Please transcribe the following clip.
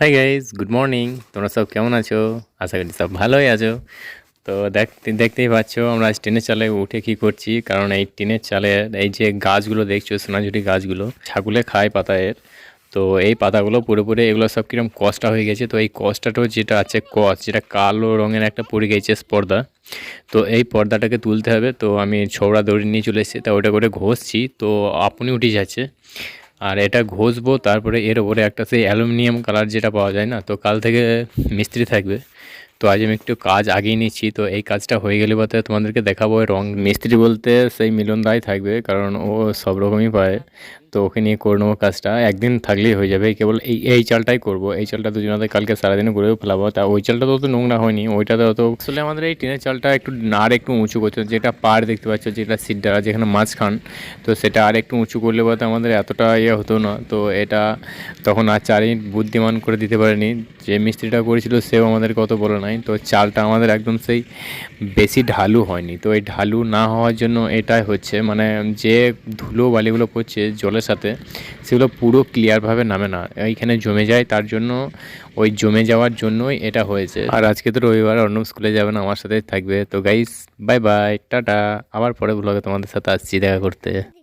Hi guys good morning তোমরা সব কেমন আছো? আশা করি সব ভালোই আছো। তো দেখ দেখতেই পাচ্ছ, আমরা আজ ট্রেনের চালে উঠে কি করছি? কারণ এই টিনের চালে এই যে গাছগুলো দেখছ, সোনাঝুরি গাছগুলো ছাগুলে খায় পাতা এর। তো এই পাতাগুলো পুরোপুরি এগুলো সব কীরকম কষ্টা হয়ে গেছে। তো এই কষ্টাটাও যেটা আছে কস যেটা কালো রঙের একটা পড়ে গেছে পর্দা। তো এই পর্দাটাকে তুলতে হবে। তো আমি ছৌড়া দড়ি নিয়ে চলে এসেছি, তা ওটা করে ঘষছি। তো আপনি উঠে যাচ্ছে। আর এটা ঘষবো, তারপরে এর ওপরে একটা সেই অ্যালুমিনিয়াম কালার যেটা পাওয়া যায় না, তো কাল থেকে মিস্ত্রি থাকবে। তো আজ আমি একটু কাজ আগিয়ে নিচ্ছি, তো এই কাজটা হয়ে গেলে বলতে তোমাদেরকে দেখাবো। রং মিস্ত্রি বলতে সেই মিলন দায় থাকবে, কারণ ও সব রকমই পায়। তো ওকে নিয়ে করে নেব কাজটা। একদিন থাকলেই হয়ে যাবে। কেবল এই এই চালটাই করব। এই চালটা দুজনাতে কালকে সারাদিনে করেও ফেলাবো। তা ওই চালটা তো অত নোংরা হয়নি। ওইটাতে অত আসলে আমাদের এই টিনের চালটা একটু আর একটু উঁচু করছে যেটা পাড় দেখতে পাচ্ছ, যেটা সিটটা যেখানে মাঝখান, তো সেটা আর একটু উঁচু করলে বলতে আমাদের এতটা ইয়ে হতো না। তো এটা তখন আর চারি বুদ্ধিমান করে দিতে পারেনি। যে মিস্ত্রিটা করেছিল, সেও আমাদের কত বলে নাই। তো চালটা আমাদের একদম সেই বেশি ঢালু হয়নি। তো এই ঢালু না হওয়ার জন্য এটাই হচ্ছে। মানে যে ধুলো বালিগুলো পড়ছে জলের সাথে, সেগুলো পুরো ক্লিয়ারভাবে নামে না। এইখানে জমে যায়, তার জন্য ওই জমে যাওয়ার জন্যই এটা হয়েছে। আর আজকে তো রবিবার অন্য স্কুলে যাবে না, আমার সাথে থাকবে। তো গাইস বাই বাই টাটা। আবার পরে ব্লগে তোমাদের সাথে আসছি, দেখা করতে।